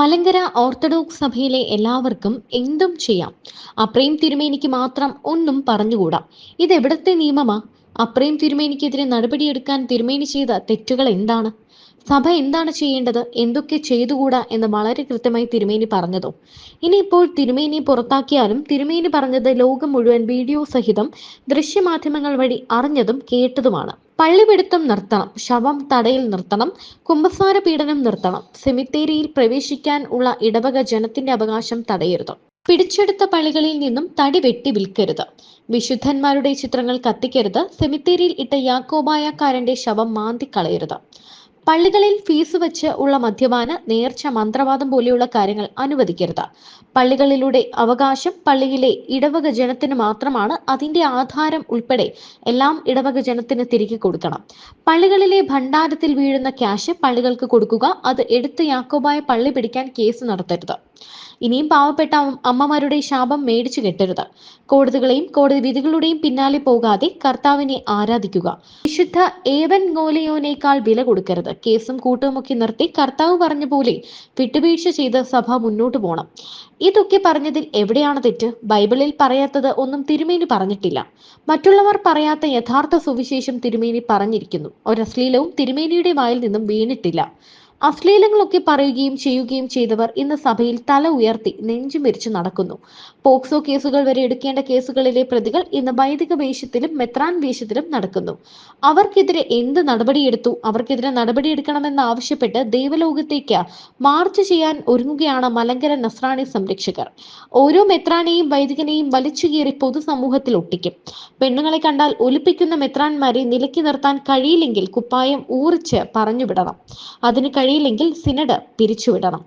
Malankara orthodox സഭയിലെ എല്ലാവർക്കും എന്തും ചെയ്യാം. അപ്രേം തിരുമേനിക്ക് മാത്രം ഒന്നും പറഞ്ഞുകൂടാ. ഇതെവിടത്തെ നിയമമാ? അപ്രേം തിരുമേനിക്കെതിരെ നടപടിയെടുക്കാൻ തിരുമേനി ചെയ്ത തെറ്റുകൾ എന്താണ്? സഭ എന്താണ് ചെയ്യേണ്ടത്? എന്തൊക്കെ ചെയ്തുകൂടാ എന്ന് വളരെ കൃത്യമായി തിരുമേനി പറഞ്ഞതോ? ഇനിയിപ്പോൾ തിരുമേനി പുറത്താക്കിയാലും തിരുമേനി പറഞ്ഞത് ലോകം മുഴുവൻ വീഡിയോ സഹിതം ദൃശ്യമാധ്യമങ്ങൾ വഴി അറിഞ്ഞതും കേട്ടതുമാണ്. പള്ളിപിടുത്തം നിർത്തണം ശവം തടയിൽ നിർത്തണം കുമ്പസാര പീഡനം നിർത്തണം സെമിത്തേരിയിൽ പ്രവേശിക്കാൻ ഉള്ള ഇടവക ജനത്തിന്റെ അവകാശം തടയരുത്. പിടിച്ചെടുത്ത പള്ളികളിൽ നിന്നും തടി വെട്ടി വിൽക്കരുത്. വിശുദ്ധന്മാരുടെ ചിത്രങ്ങൾ കത്തിക്കരുത്. സെമിത്തേരിയിൽ ഇട്ട യാക്കോബായക്കാരന്റെ ശവം മാന്തിക്കളയരുത്. പള്ളികളിൽ ഫീസ് വെച്ച് ഉള്ള മദ്യപാന നേർച്ച മന്ത്രവാദം പോലെയുള്ള കാര്യങ്ങൾ അനുവദിക്കരുത്. പള്ളികളിലൂടെ അവകാശം പള്ളിയിലെ ഇടവക ജനത്തിന് മാത്രമാണ് അതിന്റെ ആധാരം ഉൾപ്പെടെ എല്ലാം ഇടവക ജനത്തിന് തിരികെ കൊടുക്കണം. പള്ളികളിലെ ഭണ്ഡാരത്തിൽ വീഴുന്ന ക്യാഷ് പള്ളികൾക്ക് കൊടുക്കുക അത് എടുത്ത് യാക്കോബായ പള്ളി പിടിക്കാൻ കേസ് നടത്തരുത്. ഇനിയും പാവപ്പെട്ട അമ്മമാരുടെ ശാപം മേടിച്ചു കെട്ടരുത്. കോടതികളെയും കോടതി വിധികളുടെയും പിന്നാലെ പോകാതെ കർത്താവിനെ ആരാധിക്കുക. വിശുദ്ധ ഏവൻ ഗോലയോനേക്കാൾ വില കൊടുക്കരുത്. കേസും കൂട്ടുമൊക്കെ നിർത്തി കർത്താവ് പറഞ്ഞ പോലെ വിട്ടുവീഴ്ച ചെയ്ത് സഭ മുന്നോട്ട് പോകണം ഇതൊക്കെ പറഞ്ഞതിൽ എവിടെയാണ് തെറ്റ്? ബൈബിളിൽ പറയാത്തത് ഒന്നും തിരുമേനി പറഞ്ഞിട്ടില്ല. മറ്റുള്ളവർ പറയാത്ത യഥാർത്ഥ സുവിശേഷം തിരുമേനി പറഞ്ഞിരിക്കുന്നു. ഒരശ്ലീലവും തിരുമേനിയുടെ വായിൽ നിന്നും വീണിട്ടില്ല. അശ്ലീലങ്ങളൊക്കെ പറയുകയും ചെയ്യുകയും ചെയ്തവർ ഇന്ന് സഭയിൽ തല ഉയർത്തി നെഞ്ചും വിരിച്ചു നടക്കുന്നു. പോക്സോ കേസുകൾ വരെ എടുക്കേണ്ട കേസുകളിലെ പ്രതികൾ ഇന്ന് വൈദിക വേഷത്തിലും മെത്രാൻ വേഷത്തിലും നടക്കുന്നു. അവർക്കെതിരെ എന്ത് നടപടിയെടുത്തു? അവർക്കെതിരെ നടപടിയെടുക്കണമെന്ന് ആവശ്യപ്പെട്ട് ദൈവലോകത്തേക്ക് മാർച്ച് ചെയ്യാൻ ഒരുങ്ങുകയാണ് മലങ്കര നസ്രാണി സംരക്ഷകർ. ഓരോ മെത്രാനെയും വൈദികനെയും വലിച്ചു കീറി പൊതുസമൂഹത്തിൽ ഒട്ടിക്കും. പെണ്ണുങ്ങളെ കണ്ടാൽ ഒലിപ്പിക്കുന്ന മെത്രാന്മാരെ നിലക്കി നിർത്താൻ കഴിയില്ലെങ്കിൽ കുപ്പായം ഊറിച്ച് പറഞ്ഞുവിടണം അതിന് കഴിയില്ലെങ്കിൽ സിനഡ് പിരിച്ചുവിടണം